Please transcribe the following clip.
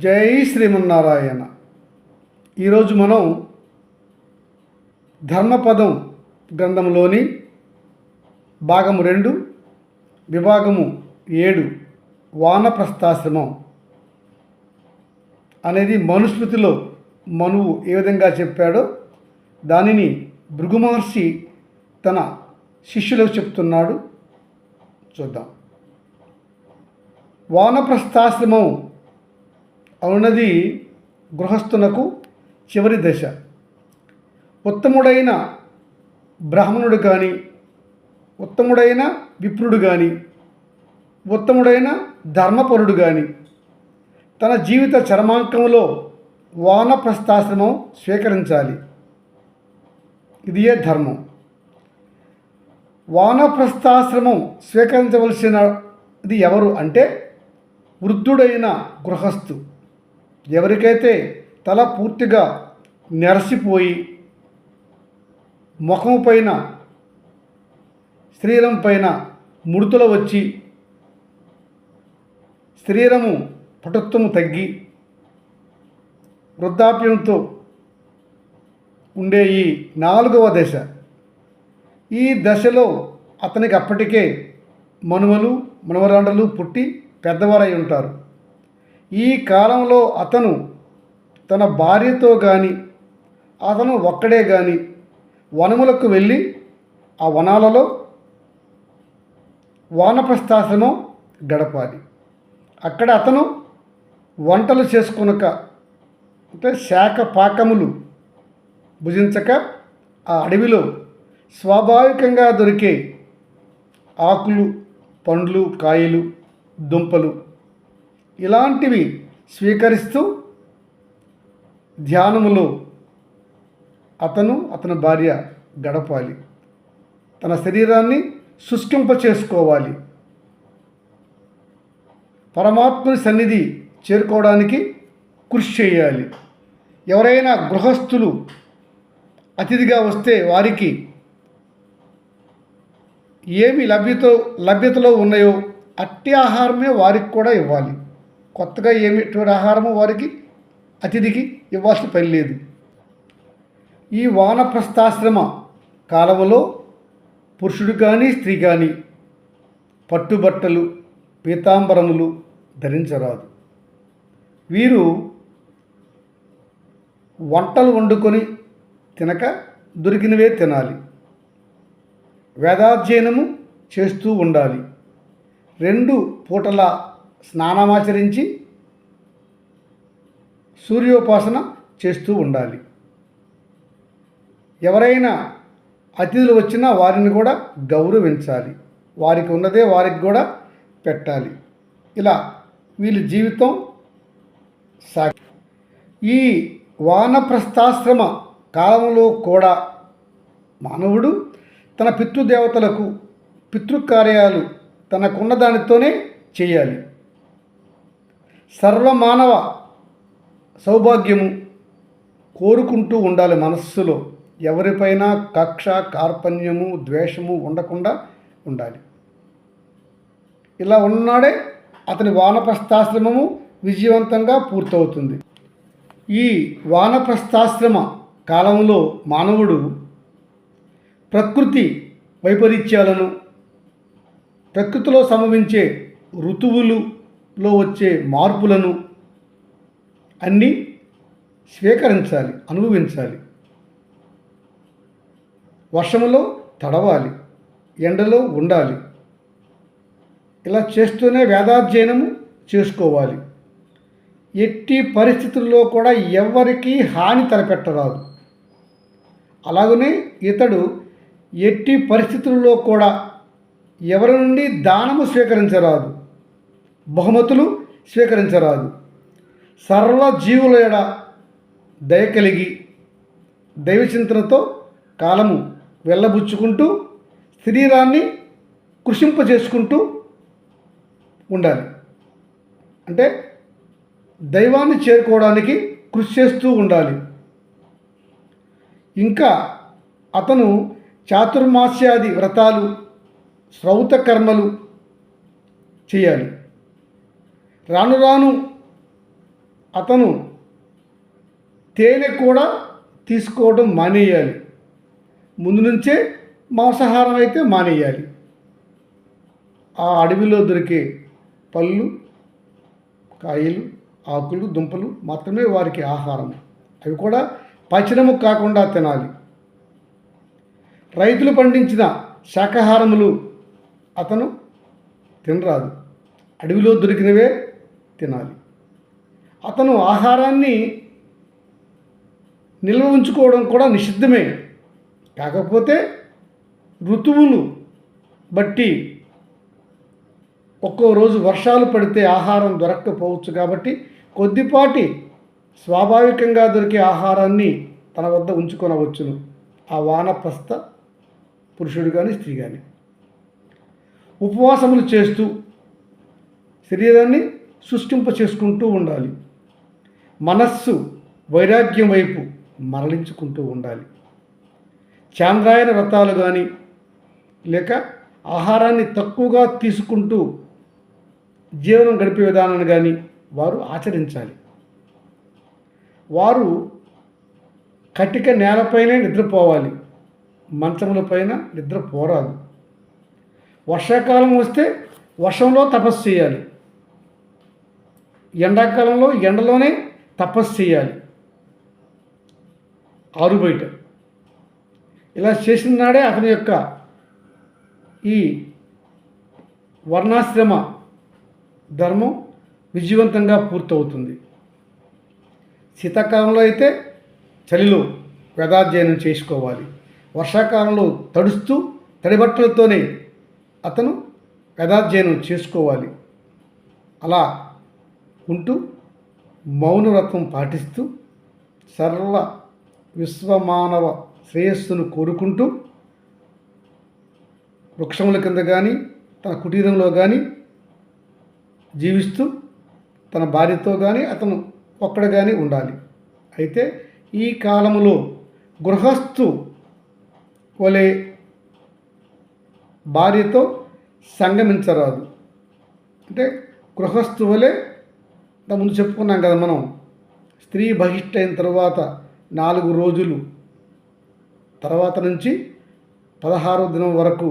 జై శ్రీమన్నారాయణ. ఈరోజు మనం ధర్మపదం గ్రంథంలోని భాగము రెండు విభాగము ఏడు వానప్రస్థాశ్రమం అనేది మనుస్మృతిలో మనువు ఏ విధంగా చెప్పాడో దానిని భృగు మహర్షి తన శిష్యులకు చెప్తున్నాడు. చూద్దాం. వానప్రస్థాశ్రమం అవునది గృహస్థునకు చివరి దశ. ఉత్తముడైన బ్రాహ్మణుడు కానీ ఉత్తముడైన విప్రుడు కానీ ఉత్తముడైన ధర్మపరుడు కానీ తన జీవిత చరమాంకంలో వానప్రస్థాశ్రమం స్వీకరించాలి. ఇదియే ధర్మం. వానప్రస్థాశ్రమం స్వీకరించవలసినది ఎవరు అంటే వృద్ధుడైన గృహస్థు. ఎవరికైతే తల పూర్తిగా నెరసిపోయి ముఖం పైన శరీరం పైన ముడతలు వచ్చి శరీరము పటుత్వము తగ్గి వృద్ధాప్యంతో ఉండే ఈ నాలుగవ దశ. ఈ దశలో అతనికి అప్పటికే మనుమలు మనవరాండలు పుట్టి పెద్దవారై ఉంటారు. ఈ కాలంలో అతను తన భార్యతో కానీ అతను ఒక్కడే కానీ వనములకు వెళ్ళి ఆ వనాలలో వానప్రస్థాశ్రమం గడపాలి. అక్కడ అతను వంటలు చేసుకొనక అంటే శాఖ పాకములు భుజించక ఆ అడవిలో స్వాభావికంగా దొరికే ఆకులు పండ్లు కాయలు దుంపలు ఇలాంటివి స్వీకరిస్తూ ధ్యానములో అతను అతని భార్య గడపాలి. తన శరీరాన్ని శుష్కింప చేసుకోవాలి పరమాత్మని సన్నిధి చేరుకోవడానికి కృషి చేయాలి. ఎవరైనా గృహస్థులు అతిథిగా వస్తే వారికి ఏమి లభ్యత లభ్యతలో ఉన్నాయో అట్టి ఆహారమే వారికి కూడా ఇవ్వాలి. కొత్తగా ఏమి ఆహారము వారికి అతిథికి ఇవ్వాల్సిన పని లేదు. ఈ వానప్రస్థాశ్రమ కాలంలో పురుషుడు కానీ స్త్రీ కానీ పట్టుబట్టలు పీతాంబరములు ధరించరాదు. వీరు వంటలు వండుకొని తినక దొరికినవే తినాలి. వేదాధ్యయనము చేస్తూ ఉండాలి. రెండు పూటల స్నానమాచరించి సూర్యోపాసన చేస్తూ ఉండాలి. ఎవరైనా అతిథులు వచ్చినా వారిని కూడా గౌరవించాలి. వారికి ఉన్నదే వారికి కూడా పెట్టాలి. ఇలా వీళ్ళ జీవితం సా ఈ వానప్రస్థాశ్రమ కాలంలో కూడా మానవుడు తన పితృదేవతలకు పితృకార్యాలు తనకున్న దానితోనే చేయాలి. సర్వమానవ సౌభాగ్యము కోరుకుంటూ ఉండాలి మనస్సులో. ఎవరిపైనా కక్ష కార్పణ్యము ద్వేషము ఉండకుండా ఉండాలి. ఇలా ఉన్నాడే అతని వానప్రస్థాశ్రమము విజయవంతంగా పూర్తవుతుంది. ఈ వానప్రస్థాశ్రమ కాలంలో మానవుడు ప్రకృతి వైపరీత్యాలను ప్రకృతిలో సంభవించే లో వచ్చే మార్పులను అన్నీ స్వీకరించాలి అనుభవించాలి. వర్షములో తడవాలి ఎండలో ఉండాలి. ఇలా చేస్తూనే వేదాధ్యయనము చేసుకోవాలి. ఎట్టి పరిస్థితుల్లో కూడా ఎవరికీ హాని తలపెట్టరాదు. అలాగనే ఇతడు ఎట్టి పరిస్థితుల్లో కూడా ఎవరి నుండి దానము స్వీకరించరాదు. బహుమతులు స్వీకరించరాదు. సర్వ జీవుల ఎడ దయ కలిగి దైవచింతనతో కాలము వెళ్ళబుచ్చుకుంటూ శరీరాన్ని కృషింప చేసుకుంటూ ఉండాలి. అంటే దైవాన్ని చేరుకోవడానికి కృషి చేస్తూ ఉండాలి. ఇంకా అతను చాతుర్మాస్యాది వ్రతాలు శ్రౌత కర్మలు చేయాలి. రాను రాను అతను తేనె కూడా తీసుకోవడం మానేయాలి. ముందు నుంచే మాంసాహారం అయితే మానేయాలి. ఆ అడవిలో దొరికే పళ్ళు కాయలు ఆకులు దుంపలు మాత్రమే వారికి ఆహారం. అవి కూడా పచనము కాకుండా తినాలి. రైతులు పండించిన శాకాహారములు అతను తినరాదు. అడవిలో దొరికినవే తినాలి. అతను ఆహారాన్ని నిల్వ ఉంచుకోవడం కూడా నిషిద్ధమే. కాకపోతే ఋతువులు బట్టి ఒక్కో రోజు వర్షాలు పడితే ఆహారం దొరక్కపోవచ్చు కాబట్టి కొద్దిపాటి స్వాభావికంగా దొరికే ఆహారాన్ని తన వద్ద ఉంచుకొనవచ్చును. ఆ వానప్రస్థ పురుషుడు కానీ స్త్రీ కానీ ఉపవాసములు చేస్తూ శరీరాన్ని సృష్టింప చేసుకుంటూ ఉండాలి. మనస్సు వైరాగ్యం వైపు మరలించుకుంటూ ఉండాలి. చాంద్రాయన వ్రతాలు కానీ లేక ఆహారాన్ని తక్కువగా తీసుకుంటూ జీవనం గడిపే విధానాన్ని కానీ వారు ఆచరించాలి. వారు కటిక నేలపైనే నిద్రపోవాలి. మంచముల పైన నిద్ర పోరాదు. వర్షాకాలం వస్తే వర్షంలో తపస్సు చేయాలి. ఎండాకాలంలో ఎండలోనే తపస్సు చేయాలి. ఆరు బయట. ఇలా చేసిన నాడే అతని యొక్క ఈ వర్ణాశ్రమ ధర్మం విజయవంతంగా పూర్తవుతుంది. శీతాకాలంలో అయితే చలిలో వేదాధ్యయనం చేసుకోవాలి. వర్షాకాలంలో తడుస్తూ తడిబట్టలతోనే అతను వేదాధ్యయనం చేసుకోవాలి. అలా ఉంటూ మౌనవ్రతం పాటిస్తూ సర్వ విశ్వమానవ శ్రేయస్సును కోరుకుంటూ వృక్షముల కింద కానీ తన కుటీరంలో కానీ జీవిస్తూ తన భార్యతో కానీ అతను ఒక్కడ కానీ ఉండాలి. అయితే ఈ కాలంలో గృహస్థు వలె భార్యతో సంగమించరాదు. అంటే గృహస్థు వలె ఇంత ముందు చెప్పుకున్నాం కదా మనం స్త్రీ బహిష్టైన అయిన తర్వాత నాలుగు రోజులు తర్వాత నుంచి పదహారో దినం వరకు